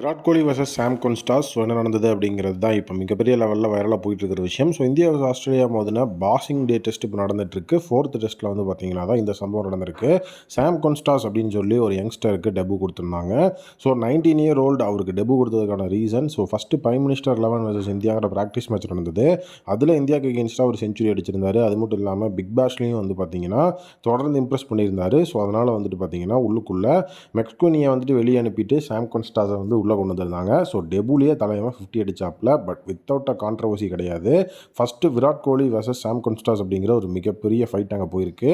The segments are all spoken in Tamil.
Virat Kohli versus Sam Konstas so என்ன நடந்தது அப்படிங்கிறது தான் இப்போ மிகப்பெரிய லெவலில் வைரலாக போயிட்டு இருக்கிற விஷயம். ஸோ இந்தியா vs ஆஸ்திரேலியா மோதின பாசிங் டே டெஸ்ட் இப்போ நடந்துட்டுருக்கு. ஃபோர்த் டெஸ்ட்டில் வந்து பார்த்தீங்கன்னா தான் இந்த சம்பவம் நடந்திருக்கு. சாம் கொன்ஸ்டாஸ் அப்படின்னு சொல்லி ஒரு யங்ஸ்டருக்கு டெபு கொடுத்துருந்தாங்க. ஸோ நைன்டீன் இயர் ஓல்டு அவருக்கு debut கொடுத்ததுக்கான reason so first prime minister eleven versus இந்தியாங்கிற practice match நடந்தது. அதில் இந்தியாவுக்கு எகேன்ஸ்டாக ஒரு செஞ்சுரி அடிச்சிருந்தாரு. அது மட்டும் இல்லாமல் பிக் பேஷ்லேயும் வந்து பார்த்தீங்கன்னா தொடர்ந்து இம்ப்ரெஸ் பண்ணியிருந்தாரு. ஸோ அதனால் வந்துட்டு பார்த்தீங்கன்னா உள்ளுக்குள்ளே மெக்ஸ்கோனியை வந்துட்டு வெளியே அனுப்பிட்டு சாம் கொன்ஸ்டாஸை வந்து உள்ளே கொண்டு வந்திருந்தாங்க. ஸோ டெபுலேயே தலைவன் ஃபிஃப்டி அடிச்சாப்பில் பட் வித்தவுட் அ கான்ட்ரவர்சி கிடையாது. First Virat Kohli versus Sam Konstas அப்படிங்கிற ஒரு மிகப்பெரிய ஃபைட் அங்கே போயிருக்கு.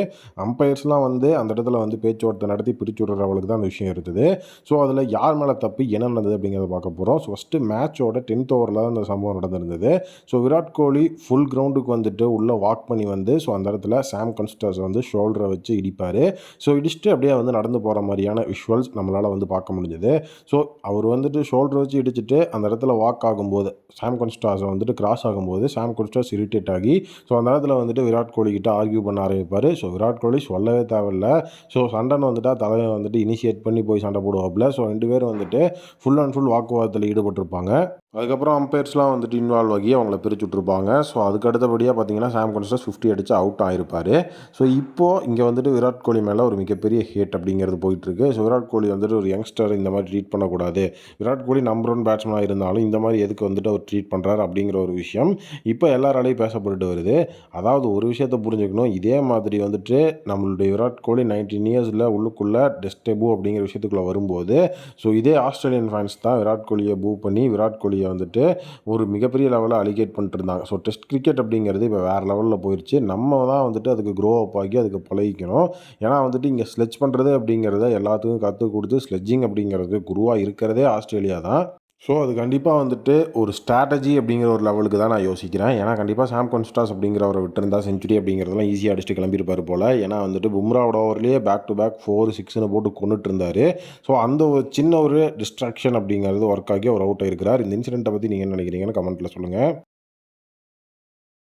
அம்பையர்ஸ்லாம் வந்து அந்த இடத்துல வந்து பேச்சுவார்த்தை நடத்தி பிரிச்சு விடுற அளவுக்கு தான் அந்த விஷயம் இருந்தது ஸோ அதில் யார் மேலே தப்பு என்ன நடந்தது அப்படிங்கிறத பார்க்க போகிறோம் ஸோ ஃபஸ்ட்டு மேட்சோட டென்த் ஓவரில் தான் அந்த சம்பவம் நடந்திருந்தது. ஸோ விராட் கோலி ஃபுல் கிரவுண்டுக்கு வந்துட்டு உள்ளே வாக் பண்ணி வந்து ஸோ அந்த இடத்துல சாம் கன்ஸ்டாஸ் வந்து ஷோல்டரை வச்சு இடிப்பார். ஸோ இடிச்சுட்டு அப்படியே வந்து நடந்து போகிற மாதிரியான விஷுவல்ஸ் நம்மளால் வந்து பார்க்க முடிஞ்சது. ஸோ அவர் வந்து வந்துட்டு ஷோல்டர் வச்சு இடிச்சிட்டு அந்த இடத்துல வாக் ஆகும்போது சாம் கொன்ஸ்டாஸை வந்துட்டு கிராஸ் ஆகும்போது சாம் கொன்ஸ்டாஸ் இரிட்டேட் ஆகி ஸோ அந்த இடத்துல வந்துட்டு விராட் கோலி கிட்ட ஆர்கியூ பண்ண ஆரம்பிப்பார். ஸோ விராட் கோலி சொல்லவே தேவையில்ல. ஸோ சண்டைன்னு வந்துட்டு தலைவன் வந்துட்டு இனிஷியேட் பண்ணி போய் சண்டை போடுவாப்புல. ஸோ ரெண்டு பேரும் வந்துட்டு ஃபுல் அண்ட் ஃபுல் வாக்குவாதத்தில் ஈடுபட்டிருப்பாங்க. அதுக்கப்புறம் அம்பையர்ஸ்லாம் வந்துட்டு இன்வால்வ் ஆகி அவங்கள பிரிச்சு விட்ருப்பாங்க ஸோ அதுக்கு அடுத்தபடியாக பார்த்தீங்கன்னா சாம் கன்ஸ்டாஸ் ஃபிஃப்டி அடிச்சு அவுட் ஆகிருப்பார் ஸோ இப்போது இங்கே வந்துட்டு விராட் கோலி மேலே ஒரு மிகப்பெரிய ஹேட் அப்படிங்கிறது போயிட்டுருக்கு. ஸோ விராட் கோலி வந்துட்டு ஒரு யங்ஸ்டர் இந்த மாதிரி ட்ரீட் பண்ணக்கூடாது. விராட் கோலி நம்பர் ஒன் பேட்ஸ்மேனாக இருந்தாலும் இந்த மாதிரி எதுக்கு வந்துட்டு அவர் ட்ரீட் பண்ணுறாரு அப்படிங்கிற ஒரு விஷயம் இப்போ எல்லாராலையும் பேசப்பட்டு வருது. அதாவது ஒரு விஷயத்தை புரிஞ்சுக்கணும். இதே மாதிரி வந்துட்டு நம்மளுடைய விராட் கோலி நைன்டீன் இயர்ஸில் உள்ளுக்குள்ளே டெஸ்டெபு அப்படிங்கிற விஷயத்துக்குள்ளே வரும்போது ஸோ இதே ஆஸ்திரேலியன் ஃபேன்ஸ் தான் விராட் கோலியை பூ பண்ணி விராட் கோலி கோலியை வந்துட்டு ஒரு மிகப்பெரிய லெவலில் அலிகேட் பண்ணிட்டு இருந்தாங்க ஸோ டெஸ்ட் கிரிக்கெட் அப்படிங்கிறது இப்போ வேறு லெவலில் போயிடுச்சு நம்ம தான் வந்துட்டு அதுக்கு க்ரோ அப் ஆகி அதுக்கு பழகிக்கணும். ஏன்னா வந்துட்டு இங்கே ஸ்லெட்ச் பண்ணுறது அப்படிங்கிறத எல்லாத்துக்கும் கற்றுக் கொடுத்து ஸ்லெட்ஜிங் அப்படிங்கிறது குருவாக இருக்கிறதே ஆஸ்திரேலியா தான். ஸோ அது கண்டிப்பாக வந்துட்டு ஒரு ஸ்ட்ராட்டஜி அப்படிங்கிற ஒரு லெவலுக்கு தான் நான் யோசிக்கிறேன். ஏன்னா கண்டிப்பாக சாம் கன்ஸ்டாஸ் அப்படிங்கிறவரை விட்டுருந்தா செஞ்சுரி அப்படிங்கிறதெல்லாம் ஈஸியாக அடிச்சுட்டு கிளம்பியிருப்பார் போல். ஏன்னா வந்துட்டு பும்ராவோட ஓவர்லேயே பேக் டு பேக் ஃபோர் சிக்ஸ்னு போட்டு கொண்டுட்டு இருந்தார் ஸோ அந்த ஒரு சின்ன ஒரு டிஸ்ட்ராக்ஷன் அப்படிங்கிறது ஒர்க் ஆகி அவர் அவுட் ஆயிருக்கிறார். இந்த இன்சிடென்ட்டை பற்றி நீங்கள் என்ன நினைக்கிறீங்கன்னு கமெண்ட்டில் சொல்லுங்கள்